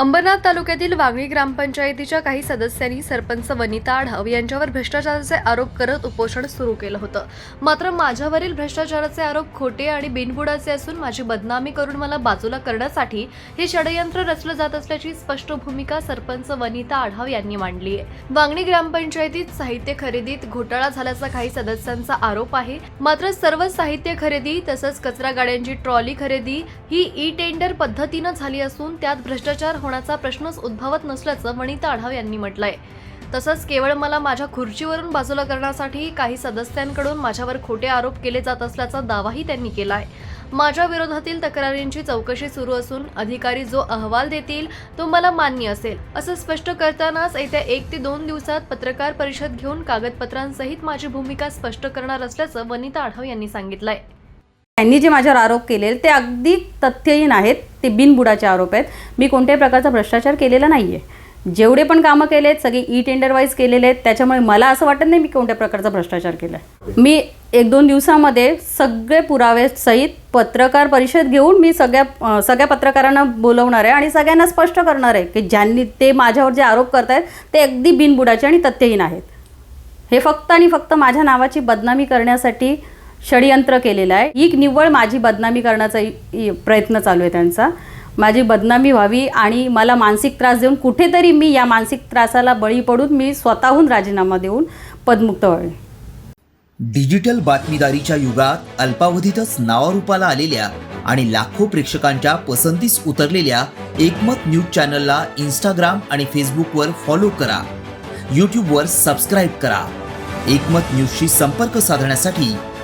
अंबरनाथ तालुक्यातील वांगणी ग्रामपंचायतीच्या काही सदस्यांनी सरपंच वनिता आढाव यांच्यावर भ्रष्टाचाराचे आरोप करत उपोषण सुरू केलं होतं. मात्र माझ्यावरील भ्रष्टाचाराचे आरोप खोटे आणि बिनबुडाचे असून माझी बदनामी करून मला बाजूला करण्यासाठी हे षडयंत्र रचलं जात असल्याची स्पष्ट भूमिका सरपंच वनिता आढाव यांनी मांडली आहे. वांगणी ग्रामपंचायतीत साहित्य खरेदीत घोटाळा झाल्याचा काही सदस्यांचा आरोप आहे. मात्र सर्व साहित्य खरेदी तसंच कचरा गाड्यांची ट्रॉली खरेदी ही ई टेंडर पद्धतीनं झाली असून त्यात भ्रष्टाचार होण्याचा प्रश्नच उद्भवत नसल्याचं वनिता आढाव यांनी म्हटलंय. तसंच केवळ मला माझ्या खुर्चीवरून बाजूला करण्यासाठी काही सदस्यांकडून माझ्यावर खोटे आरोप केले जात असल्याचा दावाही त्यांनी केलाय. माझ्या विरोधातील तक्रारींची चौकशी सुरू असून अधिकारी जो अहवाल देतील तो मला मान्य असेल असं स्पष्ट करतानाच येत्या एक ते दोन दिवसात पत्रकार परिषद घेऊन कागदपत्रांसहित माझी भूमिका स्पष्ट करणार असल्याचं वनिता आढाव यांनी सांगितलंय. त्यांनी जे माझ्यावर आरोप केले ते अगदी तथ्यहीन आहेत. ते बिनबुडाचे आरोप आहेत. मी कोणत्याही प्रकारचा भ्रष्टाचार केलेला नाही आहे जेवढे पण कामं केले आहेत सगळे ई टेंडर वाईज केलेले आहेत त्याच्यामुळे मला असं वाटत नाही मी कोणत्या प्रकारचा भ्रष्टाचार केला आहे मी एक दोन दिवसामध्ये सगळे पुरावे सहित पत्रकार परिषद घेऊन मी सगळ्या सगळ्या पत्रकारांना बोलवणार आहे आणि सगळ्यांना स्पष्ट करणार आहे की ज्यांनी ते माझ्यावर जे आरोप करतायत ते अगदी बिनबुडाचे आणि तथ्यहीन आहेत. हे फक्त आणि फक्त माझ्या नावाची बदनामी करण्यासाठी षडयंत्र केलेलं आहे. ही निव्वळ माझी बदनामी करण्याचा प्रयत्न चालू आहे त्यांचा. माझी बदनामी व्हावी आणि मला मानसिक त्रास देऊन कुठेतरी मी या मानसिक त्रासाला बळी पडून मी स्वतःहून राजीनामा देऊन पदमुक्त व्हावे डिजिटल बातमीदारीच्या युगात अल्पावधीतच नावारूपाला आलेल्या आणि लाखो प्रेक्षकांच्या पसंतीस उतरलेल्या एकमत न्यूज चॅनलला इंस्टाग्राम आणि फेसबुकवर फॉलो करा. यूट्यूबवर सबस्क्राईब करा. एकमत न्यूजशी संपर्क साधण्यासाठी